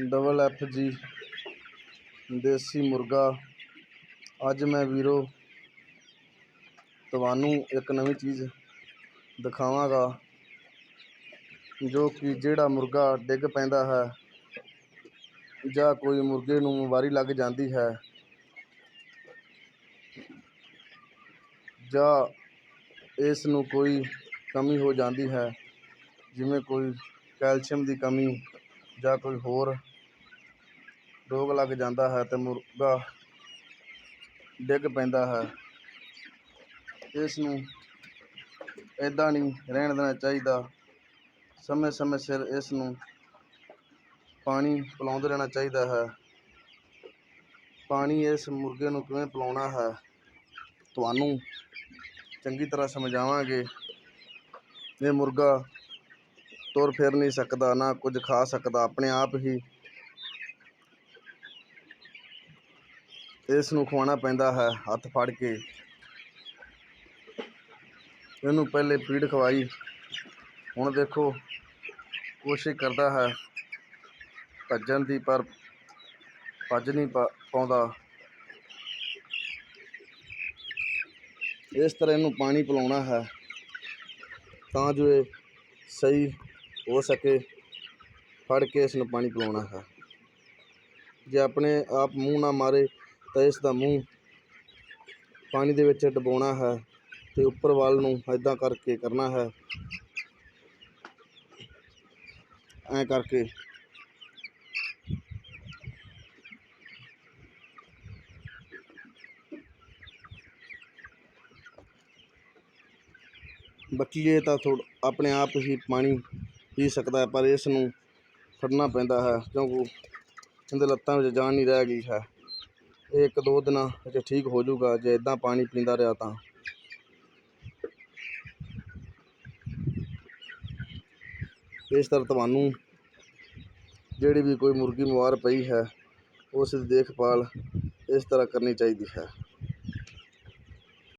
Double F ਜੀ, ਦੇਸੀ ਮੁਰਗਾ। ਅੱਜ ਮੈਂ ਵੀਰੋ ਤੁਹਾਨੂੰ ਇੱਕ ਨਵੀਂ ਚੀਜ਼ ਦਿਖਾਵਾਂਗਾ, ਜੋ ਕਿ ਜਿਹੜਾ ਮੁਰਗਾ ਡਿੱਗ ਪੈਂਦਾ ਹੈ ਜਾਂ ਕੋਈ ਮੁਰਗੇ ਨੂੰ ਬਿਮਾਰੀ ਲੱਗ ਜਾਂਦੀ ਹੈ ਜਾਂ ਇਸ ਨੂੰ ਕੋਈ ਕਮੀ ਹੋ ਜਾਂਦੀ ਹੈ, ਜਿਵੇਂ ਕੋਈ ਕੈਲਸ਼ੀਅਮ ਦੀ ਕਮੀ ਜਾਂ ਕੋਈ ਹੋਰ ਰੋਗ ਲੱਗ ਜਾਂਦਾ ਹੈ ਤੇ ਮੁਰਗਾ ਡਿੱਗ ਪੈਂਦਾ ਹੈ। ਇਸ ਨੂੰ ਇੱਦਾਂ ਨਹੀਂ ਰਹਿਣ ਦੇਣਾ ਚਾਹੀਦਾ। ਸਮੇਂ ਸਮੇਂ ਸਿਰ ਇਸ ਨੂੰ ਪਾਣੀ ਪਿਲਾਉਂਦੇ ਰਹਿਣਾ ਚਾਹੀਦਾ ਹੈ। ਪਾਣੀ ਇਸ ਮੁਰਗੇ ਨੂੰ ਕਿਵੇਂ ਪਿਲਾਉਣਾ ਹੈ, ਤੁਹਾਨੂੰ ਚੰਗੀ ਤਰ੍ਹਾਂ ਸਮਝਾਵਾਂਗੇ। ਇਹ ਮੁਰਗਾ ਤੁਰ ਫਿਰ ਨਹੀਂ ਸਕਦਾ, ਨਾ ਕੁਝ ਖਾ ਸਕਦਾ, ਆਪਣੇ ਆਪ ਹੀ ਇਸ ਨੂੰ ਖਵਾਉਣਾ ਪੈਂਦਾ ਹੈ, ਹੱਥ ਫੜ ਕੇ। ਇਹਨੂੰ ਪਹਿਲੇ ਫੀਡ ਖਵਾਈ। ਹੁਣ ਦੇਖੋ, ਕੋਸ਼ਿਸ਼ ਕਰਦਾ ਹੈ, ਭੱਜਣ ਦੀ, ਪਰ ਭੱਜ ਨਹੀਂ ਪਾ, ਪਾਉਂਦਾ। ਇਸ ਤਰ੍ਹਾਂ ਇਹਨੂੰ ਪਾਣੀ ਪਿਲਾਉਣਾ ਹੈ, ਤਾਂ ਜੋ ਇਹ ਸਹੀ ਹੋ ਸਕੇ, ਫੜ ਕੇ ਇਸ ਨੂੰ ਪਾਣੀ ਪਿਲਾਉਣਾ ਹੈ। ਜੇ ਆਪਣੇ ਆਪ ਮੂੰਹ ਨਾ ਮਾਰੇ ਤਾਂ ਇਸ ਦਾ ਮੂੰਹ ਪਾਣੀ ਦੇ ਵਿੱਚ ਡਬਾਉਣਾ ਹੈ ਤੇ ਉੱਪਰ ਵੱਲ ਨੂੰ ਐਦਾਂ ਕਰਕੇ ਕਰਨਾ ਹੈ। ਐਂ ਕਰਕੇ ਬਾਕੀ ਤਾਂ ਥੋੜ੍ਹਾ ਆਪਣੇ ਆਪ ਹੀ ਪਾਣੀ ਪੀ ਸਕਦਾ ਹੈ, ਪਰ ਇਸ ਨੂੰ ਫੜਨਾ ਪੈਂਦਾ ਹੈ, ਕਿਉਂਕਿ ਇਹਦੇ ਲੱਤਾਂ ਵਿੱਚ ਜਾਨ ਨਹੀਂ ਰਹਿ ਗਈ ਹੈ। ਇਹ ਇੱਕ ਦੋ ਦਿਨਾਂ ਵਿੱਚ ਠੀਕ ਹੋ ਜਾਊਗਾ, ਜੇ ਇੱਦਾਂ ਪਾਣੀ ਪੀਂਦਾ ਰਿਹਾ ਤਾਂ। ਇਸ ਤਰ੍ਹਾਂ ਤੁਹਾਨੂੰ ਜਿਹੜੀ ਵੀ ਕੋਈ ਮੁਰਗੀ ਬਿਮਾਰ ਪਈ ਹੈ, ਉਸ ਦੀ ਦੇਖਭਾਲ ਇਸ ਤਰ੍ਹਾਂ ਕਰਨੀ ਚਾਹੀਦੀ ਹੈ।